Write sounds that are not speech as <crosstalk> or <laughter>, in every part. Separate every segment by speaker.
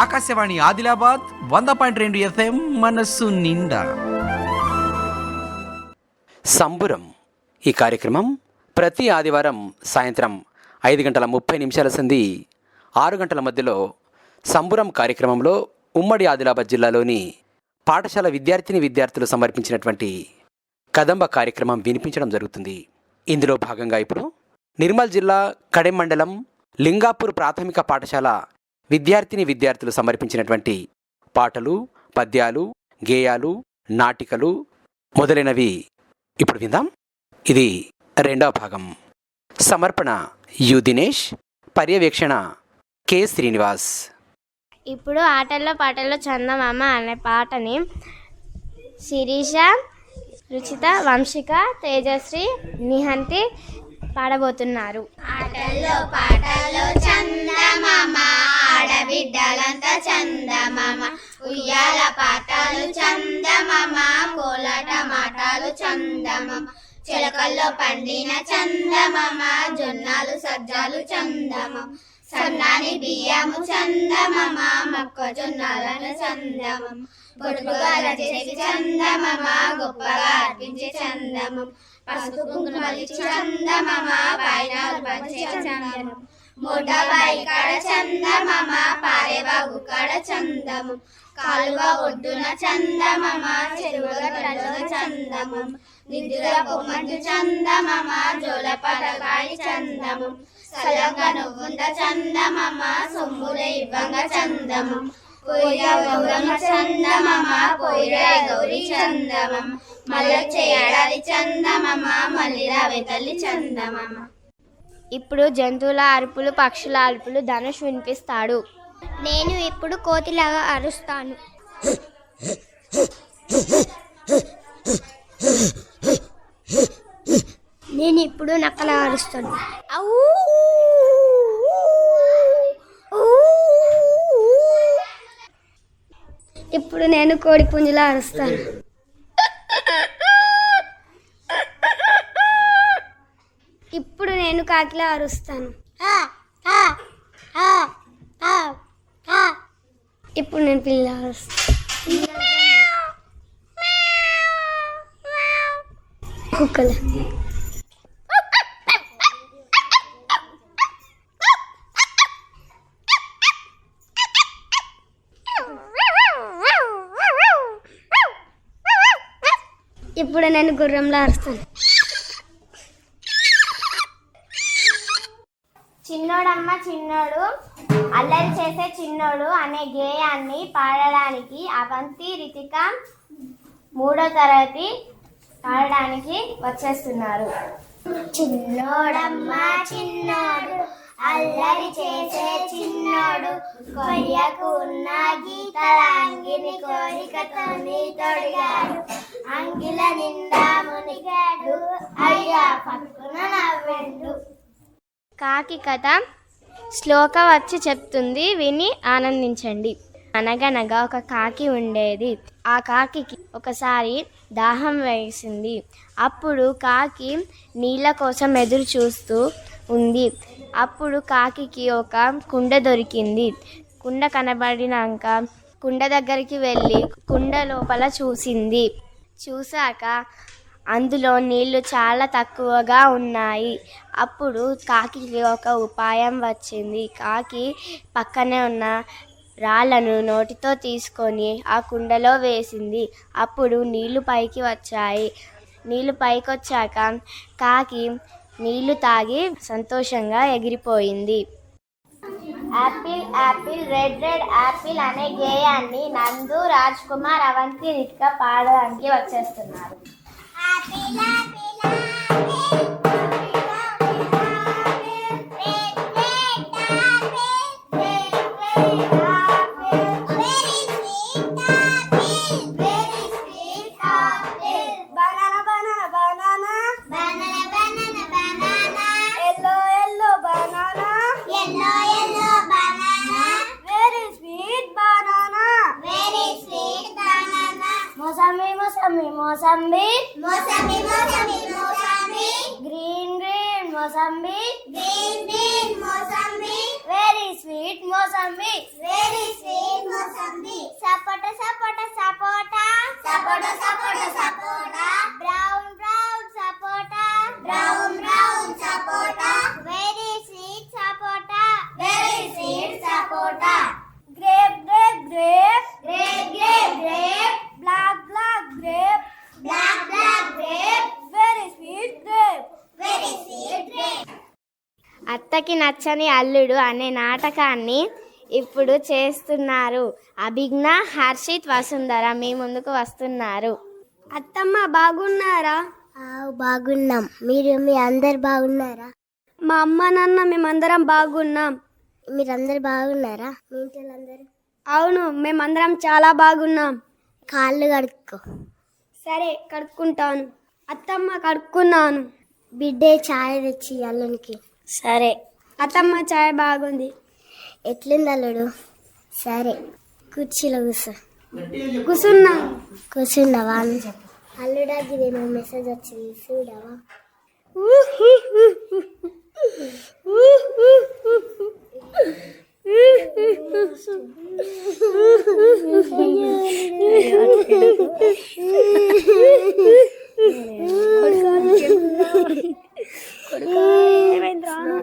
Speaker 1: ఆకాశవాణి ఆదిలాబాద్ వంద పాయింట్ రెండు ఎఫ్ఎం మనస్సు నిండా. సంబురం. ఈ కార్యక్రమం ప్రతి ఆదివారం సాయంత్రం ఐదు గంటల ముప్పై నిమిషాల సంధి ఆరు గంటల మధ్యలో సంబురం కార్యక్రమంలో ఉమ్మడి ఆదిలాబాద్ జిల్లాలోని పాఠశాల విద్యార్థిని విద్యార్థులు సమర్పించినటువంటి కదంబ కార్యక్రమం వినిపించడం జరుగుతుంది. ఇందులో భాగంగా ఇప్పుడు నిర్మల్ జిల్లా కడెం మండలం లింగాపూర్ ప్రాథమిక పాఠశాల విద్యార్థిని విద్యార్థులు సమర్పించినటువంటి పాటలు పద్యాలు గేయాలు నాటికలు మొదలైనవి ఇప్పుడు విందాం. ఇది రెండవ భాగం. సమర్పణ యు దినేష్ పర్యవేక్షణ కె శ్రీనివాస్.
Speaker 2: ఇప్పుడు ఆటల్లో పాటల్లో చందమామ అనే పాటని శిరీష రుచిత వంశిక తేజశ్రీ నిహంతి పాడబోతున్నారు.
Speaker 3: ఆటల్లో పాటల్లో చందమామ ఆడబిడ్డలంతా చందమామ. ఉయ్యాల పాటలు చందమామ కోలాట మాటలు చందమామ. చిలకల్లో పండిన చందమామ జొన్నాలు సజ్జాలు చందమామ. సన్నాని బియ్యము చందమామ మొక్కజొన్నాలను చందమామ. పొడుగుగా చేసి చందమామ గొప్పగా అర్పించే చందమామ. పసుపు కుంకుమలు చందమామ పైన పంచే చందమామ మూటబాయి కాడ చందమామ పారేబాగు కాడ చందము కాలువ ఒడ్డున చందమమ చెరువు చందము. నిధుల నిద్ర పొమ్మంటు చందమామ జోల పడగాడి చందము. సలంగ నువ్వుంద చందమమ సొమ్ముల ఇవ్వంగ చందము. పోయిన గౌరమ్మ చందమమ పోయిన గౌరీ చందమం. మళ్ళొచ్చే ఏడాది చందమమ మళ్ళీ రావే తల్లి చందమామ.
Speaker 2: ఇప్పుడు జంతువుల అరుపులు పక్షుల అరుపులు ధనుష్ వినిపిస్తాడు.
Speaker 3: నేను ఇప్పుడు కోతిలాగా అరుస్తాను. నేను ఇప్పుడు నక్కలా అరుస్తాను. ఇప్పుడు నేను కోడి పుంజులా అరుస్తాను. ఇప్పుడు నేను కాకిలా అరుస్తాను. ఇప్పుడు నేను పిల్ల అరుస్తాను కుక్కలు. ఇప్పుడు నేను గుర్రంలో అరుస్తాను.
Speaker 2: చిన్నోడు అల్లరి చేసే చిన్నోడు అనే గేయాన్ని పాడడానికి అవంతి రితిక మూడో తరగతి పాడడానికి వచ్చేస్తున్నారు.
Speaker 3: చిన్నోడమ్మ చిన్నోడు అల్లరి చేసే చిన్నోడు కొరియకు ఉన్న గీతల అంగిని కోరికతో నీ తొడిగాడు. అంగిల నిండా మునిగాడు. అయ్యా పక్కన నవ్వెండు.
Speaker 2: కాకి కథ శ్లోక వచ్చి చెప్తుంది విని ఆనందించండి. అనగనగా ఒక కాకి ఉండేది. ఆ కాకికి ఒకసారి దాహం వేసింది. అప్పుడు కాకి నీళ్ళ కోసం ఎదురు చూస్తూ ఉంది. అప్పుడు కాకి ఒక కుండ దొరికింది. కుండ కనబడినాక కుండ దగ్గరికి వెళ్ళి కుండ లోపల చూసింది. చూశాక అందులో నీళ్ళు చాలా తక్కువగా ఉన్నాయి. అప్పుడు కాకికి ఒక ఉపాయం వచ్చింది. కాకి పక్కనే ఉన్న రాళ్ళను నోటితో తీసుకొని ఆ కుండలో వేసింది. అప్పుడు నీళ్ళు పైకి వచ్చాయి. నీళ్ళు పైకి వచ్చాక కాకి నీళ్ళు తాగి సంతోషంగా ఎగిరిపోయింది. Apple apple red red apple అనే గేయాన్ని నందు రాజ్ కుమార్ అవంతి రితిక పాడడానికి వచ్చేస్తున్నారు.
Speaker 3: happy, happy.
Speaker 4: సపోటా సపోటా సపోటా. బ్రౌన్ బ్రౌన్ సపోటా. బ్రౌన్ బ్రౌన్ సపోటా. వెరీ స్వీట్ సపోటా. వెరీ స్వీట్ సపోటా. Grape grape grape grape grape grape black black grape black black grape very sweet grape very sweet grape అత్తకి నచ్చని అల్లుడు అనే నాటకాన్ని ఇప్పుడు చేస్తున్నారు. అభిజ్ఞ హర్షిత్ వసుంధర మీ ముందుకు వస్తున్నారు.
Speaker 5: అత్తమ్మ బాగున్నారా?
Speaker 4: బాగున్నాం. మీరు మీ అందరు బాగున్నారా?
Speaker 5: మా అమ్మ నాన్న మేమందరం బాగున్నాం.
Speaker 4: మీరందరు బాగున్నారా? మీ ఇంట్లో అందరు
Speaker 5: అవును మేమందరం చాలా బాగున్నాం.
Speaker 4: కాళ్ళు కడుక్కో.
Speaker 5: సరే కడుక్కుంటాను. అత్తమ్మ కడుక్కున్నాను.
Speaker 4: బిడ్డే ఛాయ్ తెచ్చి అల్లునికి.
Speaker 5: సరే. అత్తమ్మ చాయ్ బాగుంది.
Speaker 4: ఎట్లుంది అల్లుడు? సరే. కుర్చీలో కూర్చో.
Speaker 5: కూసున్నా
Speaker 4: కూర్చున్నావా అని చెప్పు. అల్లుడా ఇదేమో మెసేజ్ వచ్చింది. చూడవా?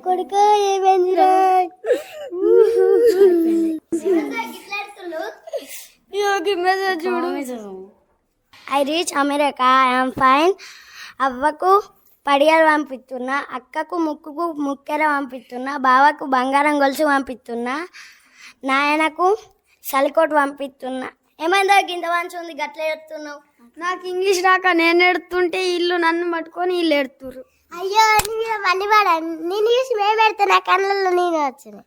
Speaker 4: కొడుకు ఏమైందిరా?
Speaker 5: చూడు.
Speaker 4: I reach America I'm fine అవ్వకు పడియాలు పంపిస్తున్నా అక్కకు ముక్కుకు ముక్కెర పంపిస్తున్నా బావకు బంగారం గొలుసు పంపిస్తున్నా నాయనకు సలికోట్ పంపిస్తున్నా. ఏమైందా? గింత మంచి ఉంది గట్ల ఎడుతున్నావు
Speaker 5: నాకు ఇంగ్లీష్ రాక నేను ఎడుతుంటే ఇల్లు నన్ను పట్టుకొని వీళ్ళు ఎడుతురు
Speaker 4: అయ్యో నేను చూసి మేము పెడితే నా కళ్ళల్లో నేను వచ్చిన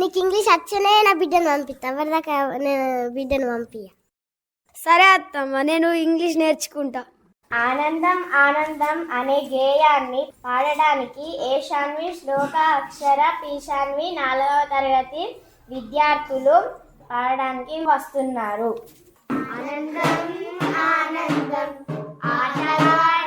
Speaker 4: నీకు ఇంగ్లీష్ వచ్చనే నా బిడ్డను పంపిస్తా. ఎవరిదాకా నేను బిడ్డను పంపియ
Speaker 5: సరే అత్తమ్మ నేను ఇంగ్లీష్ నేర్చుకుంటా.
Speaker 4: ఆనందం ఆనందం అనే గేయాన్ని పాడడానికి ఏషాన్వి శ్లోక అక్షర పీశాన్వి నాలుగవ తరగతి విద్యార్థులు పాడడానికి వస్తున్నారు. ఆనందం ఆనందం ఆనందం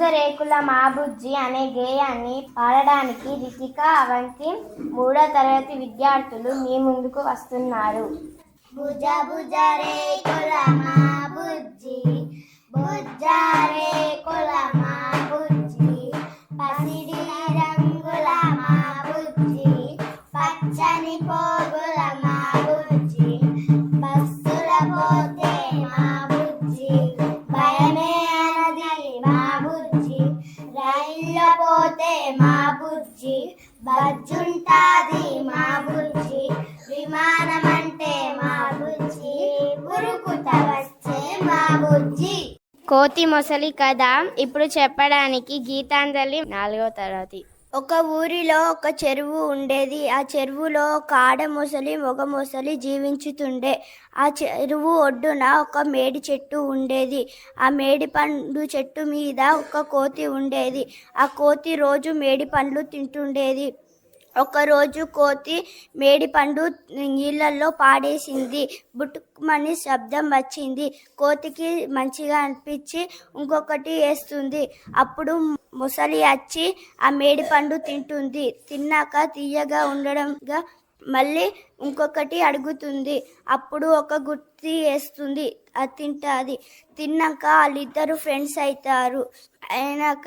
Speaker 4: భుజభుజ రేకుల మా బుజ్జి అనే గేయాన్ని పాడడానికి రితిక అవంతి మూడో తరగతి విద్యార్థులు మీ ముందుకు వస్తున్నారు. భుజ భుజ రేకుల మా బుజ్జి భుజ రేకుల మా కోతి మొసలి కథ ఇప్పుడు చెప్పడానికి గీతాంజలి నాలుగో తరగతి. ఒక ఊరిలో ఒక చెరువు ఉండేది. ఆ చెరువులో ఒక ఆడ మొసలి మగ మొసలి జీవించుతుండే. ఆ చెరువు ఒడ్డున ఒక మేడి చెట్టు ఉండేది. ఆ మేడి పండు చెట్టు మీద ఒక కోతి ఉండేది. ఆ కోతి రోజు మేడి పండ్లు తింటుండేది. ఒకరోజు కోతి మేడి పండు నీళ్ళల్లో పాడేసింది. బుట్టుమని శబ్దం వచ్చింది. కోతికి మంచిగా అనిపించి ఇంకొకటి వేస్తుంది. అప్పుడు ముసలి వచ్చి ఆ మేడి పండు తింటుంది. తిన్నాక తీయగా ఉండడంగా మళ్ళీ ఇంకొకటి అడుగుతుంది. అప్పుడు ఒక గుత్తి వేస్తుంది. అది తింటుంది. తిన్నాక వాళ్ళిద్దరు ఫ్రెండ్స్ అవుతారు. అయినాక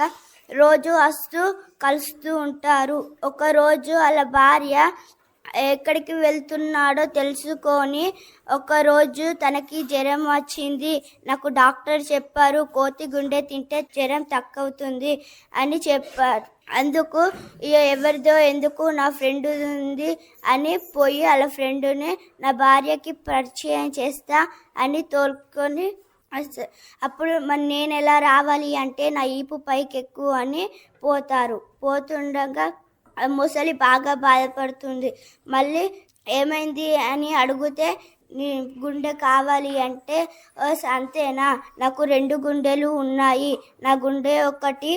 Speaker 4: రోజు వస్తూ కలుస్తూ ఉంటారు. ఒకరోజు వాళ్ళ భార్య ఎక్కడికి వెళ్తున్నాడో తెలుసుకొని ఒకరోజు తనకి జ్వరం వచ్చింది. నాకు డాక్టర్ చెప్పారు కోతి గుండె తింటే జ్వరం తక్కువతుంది అని చెప్పారు. అందుకు ఎవరిదో ఎందుకు నా ఫ్రెండ్ ఉంది అని పోయి వాళ్ళ ఫ్రెండ్ని నా భార్యకి పరిచయం చేస్తా అని తోలుకొని అప్పుడు మరి నేను ఎలా రావాలి అంటే నా ఈపు పైకి ఎక్కువ అని పోతారు. పోతుండగా ముసలి బాగా బాధపడుతుంది. మళ్ళీ ఏమైంది అని అడిగితే నీ గుండె కావాలి అంటే అంతేనా? నాకు రెండు గుండెలు ఉన్నాయి. నా గుండె ఒకటి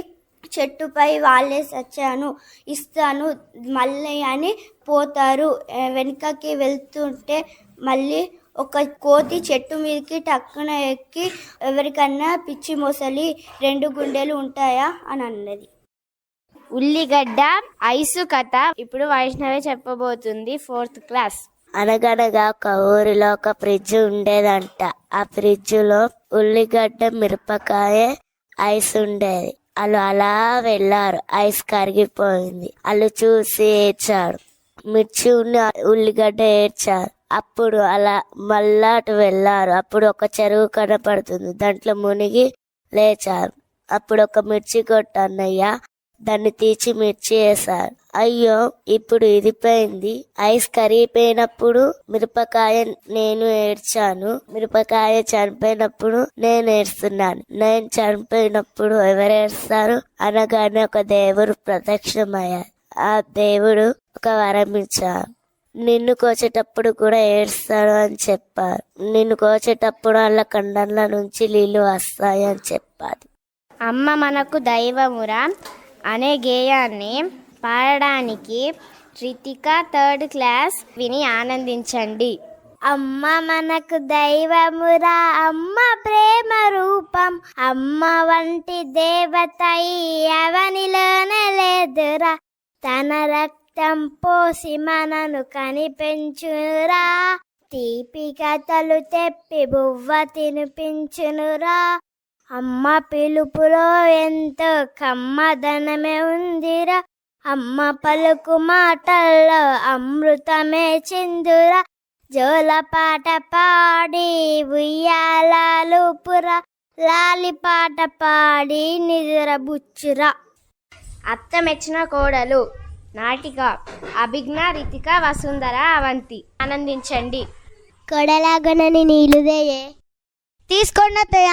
Speaker 4: చెట్టుపై వాళ్ళే సచ్చాను. ఇస్తాను మళ్ళీ అని పోతారు. వెనుకకి వెళ్తుంటే మళ్ళీ ఒక కోతి చెట్టు మీదకి టక్కున ఎక్కి ఎవరికన్నా పిచ్చి మొసలి రెండు గుండెలు ఉంటాయా అని అన్నది.
Speaker 2: ఉల్లిగడ్డ ఐసు కథ ఇప్పుడు వైష్ణవి చెప్పబోతుంది ఫోర్త్ క్లాస్.
Speaker 6: అనగనగా ఒక ఊరిలో ఒక ఫ్రిడ్జ్ ఉండేదంట. ఆ ఫ్రిడ్జ్లో ఉల్లిగడ్డ మిరపకాయ ఐస్ ఉండేది. వాళ్ళు అలా వెళ్ళారు. ఐస్ కరిగిపోయింది. వాళ్ళు చూసి ఏడ్చారు. మిర్చి ఉన్న ఉల్లిగడ్డ ఏడ్చారు. అప్పుడు అలా మళ్ళా అటు వెళ్ళారు. అప్పుడు ఒక చెరువు కనపడుతుంది. దాంట్లో మునిగి లేచారు. అప్పుడు ఒక మిర్చి కొట్టు అన్నయ్య దాన్ని తీసి మిర్చి వేశారు. అయ్యో ఇప్పుడు ఇదిపోయింది ఐస్ కరిగిపోయినప్పుడు మిరపకాయ నేను ఏడ్చాను. మిరపకాయ చనిపోయినప్పుడు నేను ఏడుస్తున్నాను. నేను చనిపోయినప్పుడు ఎవరు ఏడుస్తారు? అనగానే ఒక దేవుడు ప్రత్యక్షమయ్యారు. ఆ దేవుడు ఒక వరం ఇచ్చారు. నిన్ను కోసేటప్పుడు కూడా ఏడుస్తాడు అని చెప్పారు నిన్ను కోసేటప్పుడు వాళ్ళ కండంల నుంచి నీళ్ళు వస్తాయి అని చెప్పారు
Speaker 2: అమ్మ మనకు దైవమురా అనే గేయాన్ని పాడడానికి రితిక థర్డ్ క్లాస్ విని ఆనందించండి.
Speaker 4: అమ్మ మనకు దైవమురా అమ్మ ప్రేమ రూపం అమ్మ వంటి దేవత ఈ అవనిలోనే లేదురా. తన రక్తం పోసి మనను కనిపించునురా తీపి కథలు తెప్పి బువ్వ తినిపించునురా. అమ్మ పిలుపులో ఎంతో కమ్మదనమే ఉందిరా. అమ్మ పలుకు మాటల్లో అమృతమే చిందురా. జోల పాట పాడి ఉయ్యాలూపురా లాలిపాట లాలి పాట పాడి నిద్ర బుచ్చురా.
Speaker 2: అత్త మెచ్చిన కోడలు నాటిక అభిజ్ఞ రితిక వసుంధర అవంతి. ఆనందించండి.
Speaker 4: కొడలాగనని నీళ్ళుదేయే తీసుకోండి అత్తయ్య.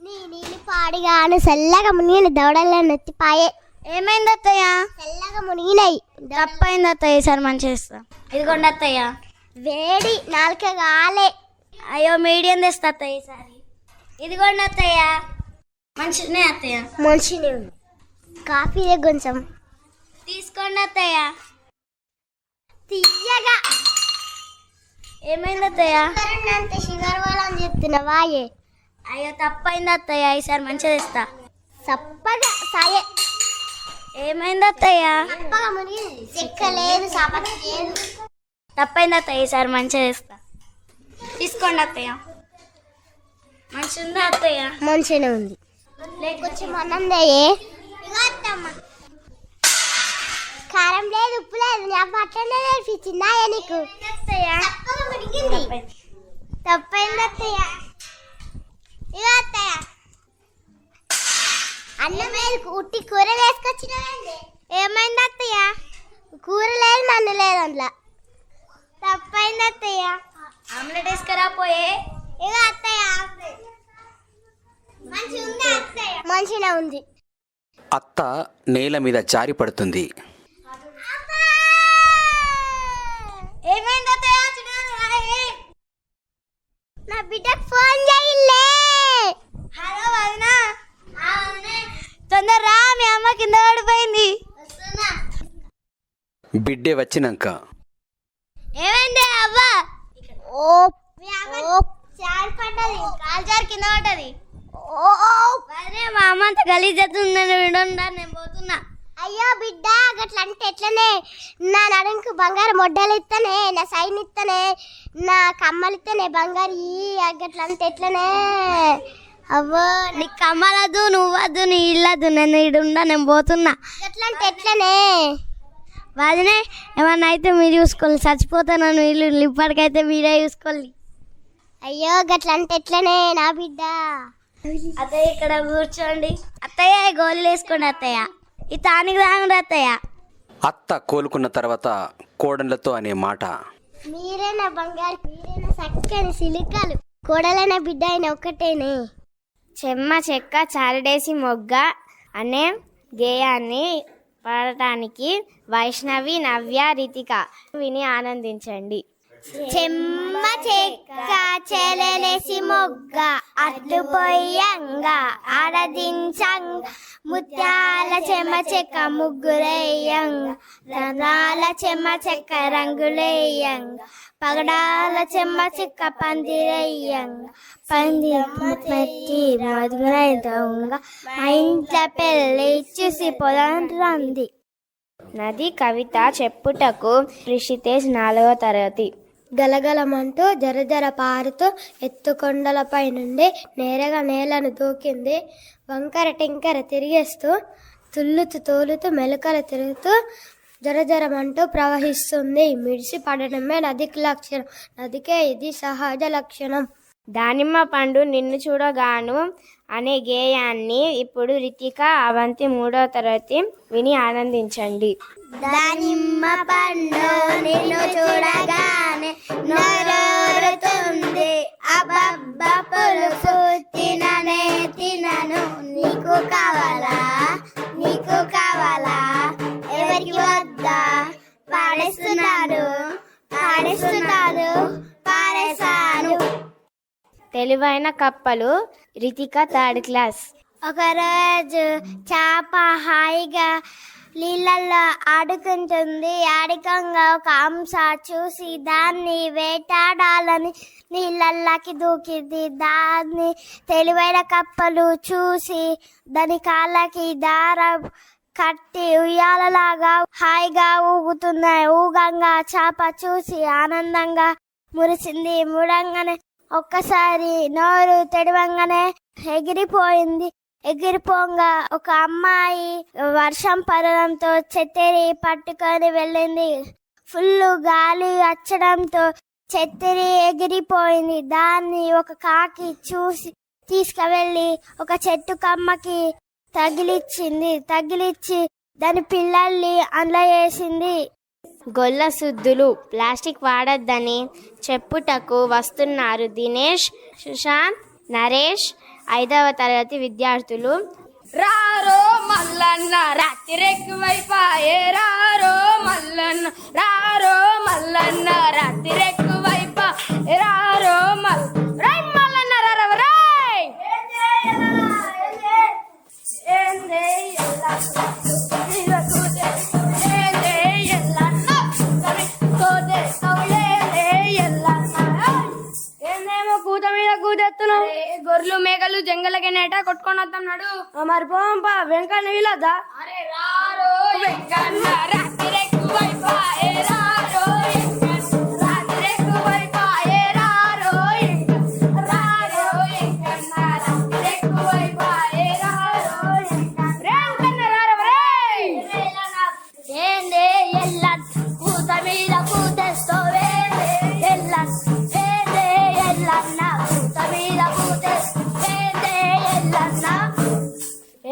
Speaker 4: నీ నీళ్ళు పాడిగాను చల్లగా మునిగిన దవడల్లో నెత్తిపాయే ఏమైంది అత్తయ్య? చల్లగా మునిగినాయి. తప్పైంది అత్తయ్య సార్ మంచి చేస్తా. ఇదిగోండి అత్తయ్య. వేడి నాలుక కాలే అయ్యో మీడియం తెస్తా అత్తయ్య ఈసారి. ఇదిగోండి అత్తయ్య. మంచినే అత్తయ్య. మంచినే కాఫీ కొంచెం. తీసుకోండి అత్తయ్య. తీయగా. ఏమైంది అత్తయ్య? అంత షుగర్ వాళ్ళని చెప్తున్నావా అయ్యో తప్పైంది అత్తయ్య. ఈసారి మంచిగా తెస్తా. చప్పగా సాయే. ఏమైంది అత్తయ్య? తప్పైంది అత్తయ్య. ఈసారి మంచిగా తెస్తా. తీసుకోండి అత్తయ్య. మంచిగా ఉందా అత్తయ్య? మంచిగానే ఉంది. లేకొచ్చి మనందయ్యే కారం లేదు ఉప్పు లేదు నా పట్టణ నేర్పించిందా నీకు? తప్పైంది అత్తయ్య. ఇగో అత్తయ్య. అన్నం లేదు ఉట్టి కూర వేసుకొచ్చిన ఏమైంది అత్తయ్య? కూర లేదు నన్ను లేదు అందులో. తప్పైంది అత్తయ్య. ఆమ్లెట్ వేసుకురా పోయే. ఇగో అత్తయ్య. మంచిగా ఉంది అత్తయ్య? మంచిగా ఉంది
Speaker 1: అత్త నేల మీద జారి పడుతుంది
Speaker 4: ఏమైంది నా బిడ్డకు ఫోన్ చేయిలే హలో వదినా. తొందర రా మీ అమ్మ కింద పడిపోయింది.
Speaker 1: బిడ్డే వచ్చినాక.
Speaker 4: ఏమైంది అవ్వ? ఓ చార్ పడ్డది కాల్ చార్ కింద పడ్డది. ఓ. మా అమ్మ అంత గలీజ్ ఉందని విడుండా నేను పోతున్నా. అయ్యో బిడ్డ గట్లా అంటే ఎట్లనే? నా నడుంకు బంగారు మొడ్డలు ఇస్తనే నా సైన్ ఇస్తనే నా కమ్మలు ఇస్తనే బంగారు ఈ గట్ల అంటే ఎట్లనే? అవ్వో నీ కమ్మలదు నువ్వద్దు నీ ఇల్లదు నేను ఇడుండా నేను పోతున్నా. గట్ల అంటే ఎట్లనే? వదినే ఏమన్నా అయితే మీరు చూసుకోవాలి చచ్చిపోతాను వీళ్ళు ఇప్పటికైతే మీరే చూసుకోవాలి అయ్యో గట్ల అంటే ఎట్లనే నా బిడ్డ? అత్తయ్య ఇక్కడ కూర్చోండి. అత్తయ్య గోళీలు వేసుకోండి అత్తయ్య. ఈ తానికి తాగుండి అత్తయ్య.
Speaker 1: అత్త కోలుకున్న తర్వాత కోడళ్ళతో అనే మాట.
Speaker 4: మీరే నా బంగారు మీరే నా చక్కని సిలికలు? కోడలైన బిడ్డ అయిన ఒక్కటేనే.
Speaker 2: చెమ్మ చెక్క చారడేసి మొగ్గ అనే గేయాన్ని పాడటానికి వైష్ణవి నవ్య రితిక విని ఆనందించండి.
Speaker 4: చెమ్మ చెక్క చెలలేసి మొగ్గ అట్లు పొయ్యంగా ఆడదించంగ ముత్యాల చెమ్మ చెక్క ముగ్గురేయంగ రనాల చెమ్మ చెక్క రంగులేయంగ పగడాల చెమ్మ చెక్క పందిరేయంగ పంది పెట్టి మధురై మా ఇంట్లో పెళ్ళి చూసి పొలం రంది.
Speaker 2: నది కవిత చెప్పుటకు రిషితేజ్ నాలుగో తరగతి.
Speaker 4: గలగలమంటూ జరజర పారుతూ ఎత్తుకొండలపై నుండి నేరగా నేలను దూకింది. వంకర టింకర తిరిగేస్తూ తుల్లుతూ తోలుతూ మెలకలు తిరుగుతూ జరజరమంటూ ప్రవహిస్తుంది. మిడిసి పడడమే నదికి లక్షణం. నదికే ఇది సహజ లక్షణం.
Speaker 2: దానిమ్మ పండు నిన్ను చూడగాను అనే గేయాన్ని ఇప్పుడు రితిక అవంతి మూడో తరగతి విని ఆనందించండి.
Speaker 4: దానిమ్మ పండు నిన్ను చూడగానే నోరూరుతుంది. అబ్బబ్బ పులుసు తిననే తినను. నీకు కావాలా? నీకు కావాలా? ఎవరికి వద్దా? పాడేస్తున్నారు పాడేస్తున్నారు పాడేసా
Speaker 2: తెలివైన కప్పలు. Ritika third class.
Speaker 4: ఒకరోజు చేప హాయిగా నీళ్ళల్లో ఆడుకుంటుంది. ఆడకంగా ఒక అంశ చూసి దాన్ని వేటాడాలని నీళ్ళల్లోకి దూకింది. దాన్ని తెలివైన కప్పలు చూసి దాని కాళ్ళకి దారం కట్టి ఉయ్యాలలాగా హాయిగా ఊగుతున్నాయి. ఊగంగా చేప చూసి ఆనందంగా మురిసింది. ముడంగానే ఒక్కసారి నోరు తెడవంగానే ఎగిరిపోయింది. ఎగిరిపోగా ఒక అమ్మాయి వర్షం పడడంతో చెత్తరి పట్టుకొని వెళ్ళింది. ఫుల్ గాలి వచ్చడంతో చెత్తరి ఎగిరిపోయింది. దాన్ని ఒక కాకి చూసి తీసుకువెళ్ళి ఒక చెట్టు కమ్మకి తగిలిచ్చింది. తగిలిచ్చి దాని పిల్లల్ని అందులో వేసింది
Speaker 2: గొల్ల సుద్దులు ప్లాస్టిక్ వాడొద్దని చెప్పుటకు వస్తున్నారు. దినేష్ సుశాంత్ నరేష్ ఐదవ తరగతి విద్యార్థులు.
Speaker 5: రారో మల్లన్న రాత్రిరెక్కువైపాయే రారో మల్లన్న రారో మల్లన్న రాత్రి కొట్టుకొని వస్తున్నాడు మరి పోంపా వెంకన్న వీలదా అరే రారో వెంకన్న రాత్రిరెక్కువైపాయే రారో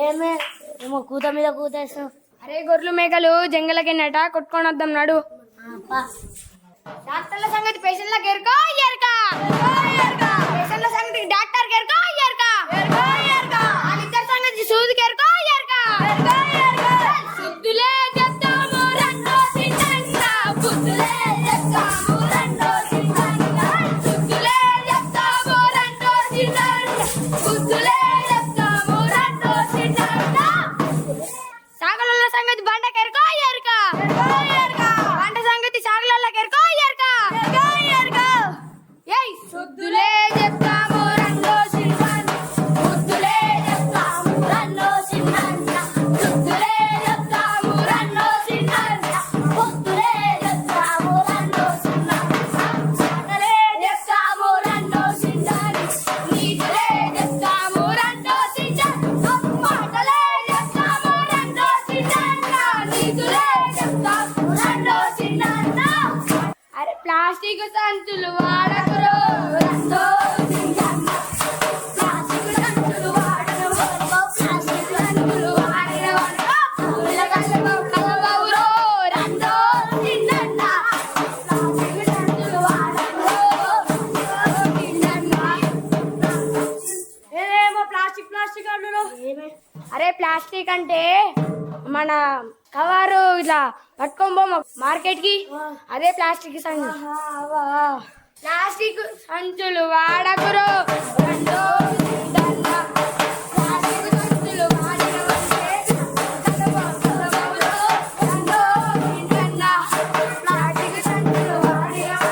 Speaker 5: ఏమే? ఏమో కూత మీద కూతేస్తావు అరే గొర్రెలు మేకలు జంగలకి నట కొట్టుకొని వద్దాం నాడు డాక్టర్ల సంగతి పేషెంట్లకు ఎరుకో ఎరుకా. పేషెంట్ల సంగతి డాక్టర్ ఎరుకో ఎరుకా. వాళ్ళిద్దరి సంగతి సూదికి ఎరుకో. ఎరుకా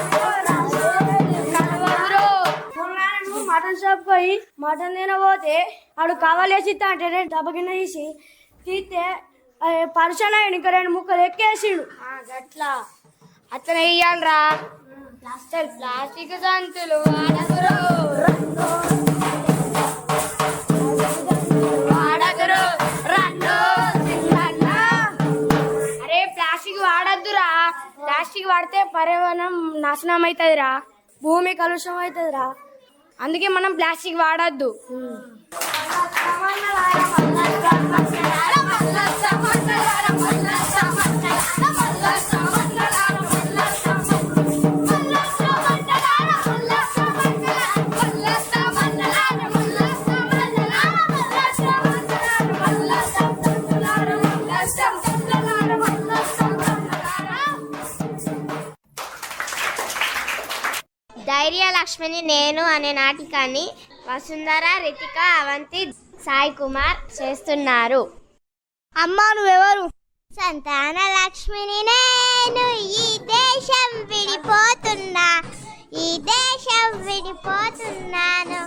Speaker 5: వాడినవంటే కలవవురో. నువ్వు మటన్ షాప్ పోయి మటన్ తినబోతే ఆడు కావాలేసి అంటే నేను డబ్బ కింద తీసి తీస్తే పర్సన్ అయ్యి ఇంకా రెండు ముక్కలు ఎక్కేసిండు. అట్లా అతను ఇయ్యాలరా ప్లాస్టిక్ ప్లాస్టిక్ సంచులు వాడకురు వాడకురు అరే ప్లాస్టిక్ వాడద్దురా ప్లాస్టిక్ వాడితే పర్యావరణం నాశనం అవుతుందిరా భూమి కలుషితం అవుతుందిరా అందుకే మనం ప్లాస్టిక్ వాడద్దు
Speaker 2: ధైర్య లక్ష్మిని నేను అనే నాటికాన్ని వసుంధర రితిక అవంతి సాయి కుమార్ చేస్తున్నారు.
Speaker 7: అమ్మా నువ్వెవరు? సంతాన లక్ష్మిని నేను. ఈ దేశం విడిపోతున్నా. ఈ దేశం విడిపోతున్నాను.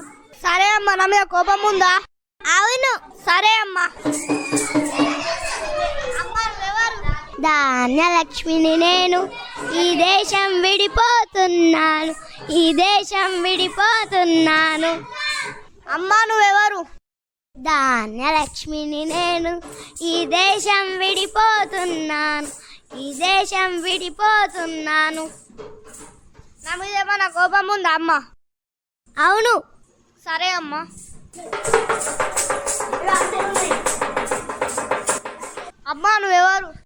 Speaker 5: సరే అమ్మా నా మీద కోపం ఉందా?
Speaker 7: అవును.
Speaker 5: సరే అమ్మా.
Speaker 7: ధాన్యలక్ష్మిని నేను. ఈ దేశం విడిపోతున్నాను. ఈ దేశం విడిపోతున్నాను.
Speaker 5: అమ్మా నువ్వెవరు?
Speaker 7: ధాన్యలక్ష్మిని నేను ఈ దేశం విడిపోతున్నాను. ఈ దేశం విడిపోతున్నాను.
Speaker 5: నా మీద ఏమన్నా కోపం ఉందా అమ్మా?
Speaker 7: అవును.
Speaker 5: సరే అమ్మా. అమ్మా నువ్వెవరు?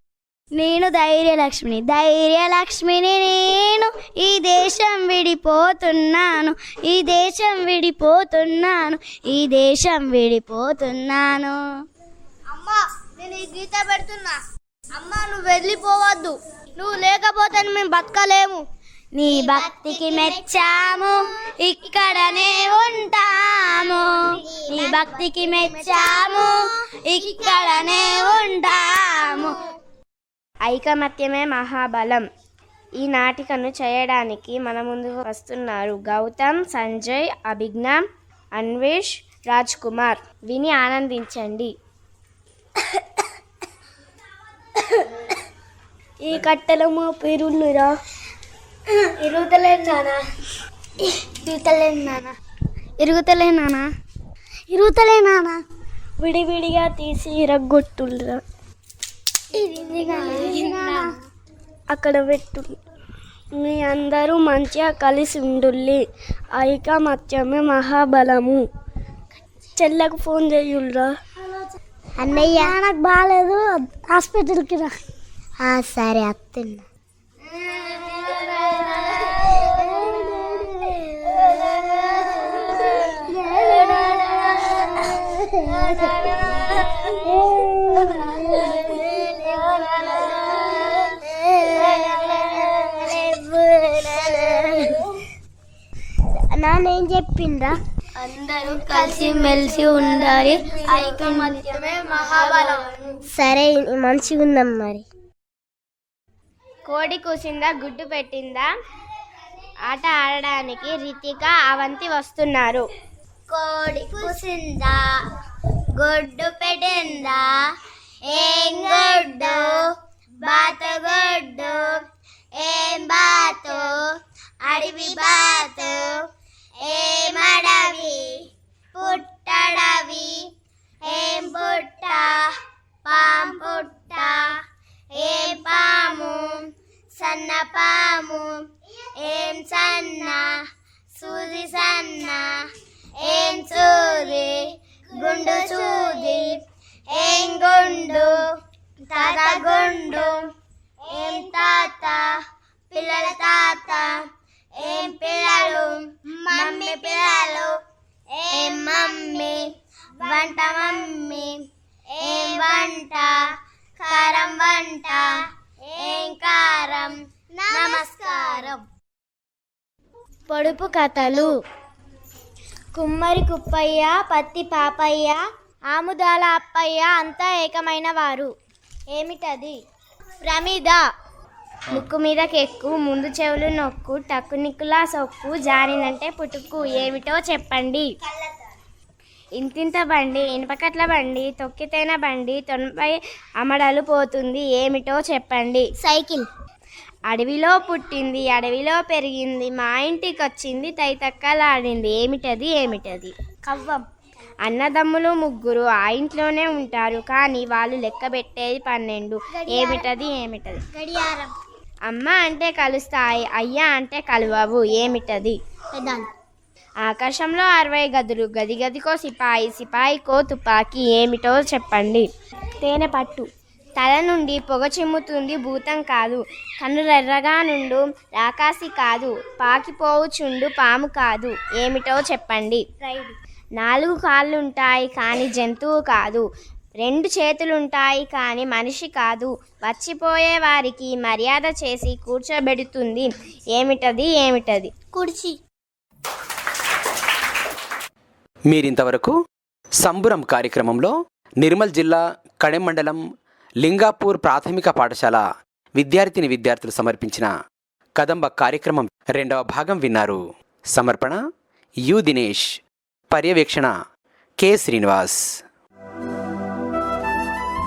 Speaker 7: నేను ధైర్యలక్ష్మిని ధైర్యలక్ష్మిని నేను. ఈ దేశం విడిపోతున్నాను ఈ దేశం విడిపోతున్నాను ఈ దేశం విడిపోతున్నాను.
Speaker 5: అమ్మా నేను ఈ గీత పెడుతున్నా. అమ్మా నువ్వు వెళ్ళిపోవద్దు. నువ్వు లేకపోతే మేము బతకలేము.
Speaker 7: నీ భక్తికి మెచ్చాము ఇక్కడనే ఉంటాము. నీ భక్తికి మెచ్చాము ఇక్కడనే ఉంటాము.
Speaker 2: ఐకమత్యమే మహాబలం. ఈ నాటికను చేయడానికి మన ముందుకు వస్తున్నారు గౌతమ్ సంజయ్ అభిజ్ఞ అన్వేష్ రాజ్ కుమార్ విని ఆనందించండి.
Speaker 7: ఈ కట్టెలు మా పేరులురా ఇరుగుతలేదు నానా. ఇరుగుతలేదు నానా. ఇరుగుతలేదు నానా. ఇరుగుతలే నానా. విడివిడిగా తీసి ఇరగొట్టురా అక్కడ పెట్టు మీ అందరూ మంచిగా కలిసి ఉండుల్లి. ఐకమత్యమే మహాబలము. చెల్లకు ఫోన్ చేయుల్రా. అన్నయ్య. నాకు బాగాలేదు హాస్పిటల్కి రా. సరే అత్తున్నా. <laughs> నానేం చెప్పిండ్రా? అందరూ కలిసి మెలిసి ఉండాలి.
Speaker 5: ఐకమత్యమే మహాబలం.
Speaker 7: సరే మంచిగా ఉందాం మరి.
Speaker 2: కోడి కూసిందా గుడ్డు పెట్టిందా? ఆట ఆడడానికి రితిక అవంతి వస్తున్నారు.
Speaker 7: కోడి కూసిందా గొడ్డు పెట్టిందా? ఏం గొడ్డు? బాతగొడ్డు ఏం బాతు? అడవి బాతు. ఏమడవి పుట్టడవి. ఏం పుట్ట? పాం పుట్ట. ఏం పాము? సన్న పాము.
Speaker 2: ఏం సన్న? సూది సన్న. ఏం సూది? గుండు సూది. ఏం గుండు? తాత గుండు. ఏం తాత? పిల్లల తాత. ఏం పిల్లలు? మమ్మీ పిల్లలు. ఏం మమ్మీ? వంట మమ్మీ. ఏం వంట? కారం వంట. ఏం కారం? నమస్కారం. పొడుపు కథలు. కుమ్మరి కుప్పయ్య పత్తి పాపయ్య ఆముదాల అప్పయ్య అంతా ఏకమైన వారు. ఏమిటది? ప్రమిద. ముక్కు మీదకి ఎక్కు ముందు చెవులు నొక్కు టక్కు నిక్కులా సొక్కు జారినంటే పుట్టుకు ఏమిటో చెప్పండి. ఇంతింత బండి ఇనుపకట్ల బండి తొక్కితేన బండి తొంభై అమడలు పోతుంది. ఏమిటో చెప్పండి. సైకిల్. అడవిలో పుట్టింది అడవిలో పెరిగింది మా ఇంటికి వచ్చింది తైతక్కలాడింది. ఏమిటది ఏమిటది? కవ్వం. అన్నదమ్ములు ముగ్గురు ఆ ఇంట్లోనే ఉంటారు కానీ వాళ్ళు లెక్క పెట్టేది పన్నెండు. ఏమిటది ఏమిటది? గడియారం. అమ్మ అంటే కలుస్తాయి అయ్యా అంటే కలవవు ఏమిటది? ఆకాశంలో అరవై గదులు గది గదికో సిపాయి సిపాయికో తుపాకీ ఏమిటో చెప్పండి. తేనె పట్టు. తల నుండి పొగ చిమ్ముతుంది భూతం కాదు కన్నులెర్రగా నుండు రాకాసి కాదు పాకిపోవుచుండు పాము కాదు ఏమిటో చెప్పండి. నాలుగు కాళ్ళుంటాయి కానీ జంతువు కాదు రెండు చేతులుంటాయి కానీ మనిషి కాదు. వచ్చిపోయే వారికి మర్యాద చేసి కూర్చోబెడుతుంది. ఏమిటది? ఏమిటది? కుర్చీ.
Speaker 1: మీరింతవరకు సంబురం కార్యక్రమంలో నిర్మల్ జిల్లా కడెం మండలం లింగాపూర్ ప్రాథమిక పాఠశాల విద్యార్థిని విద్యార్థులు సమర్పించిన కదంబ కార్యక్రమం రెండవ భాగం విన్నారు. సమర్పణ యు. దినేష్. పర్యవేక్షణ కె. శ్రీనివాస్.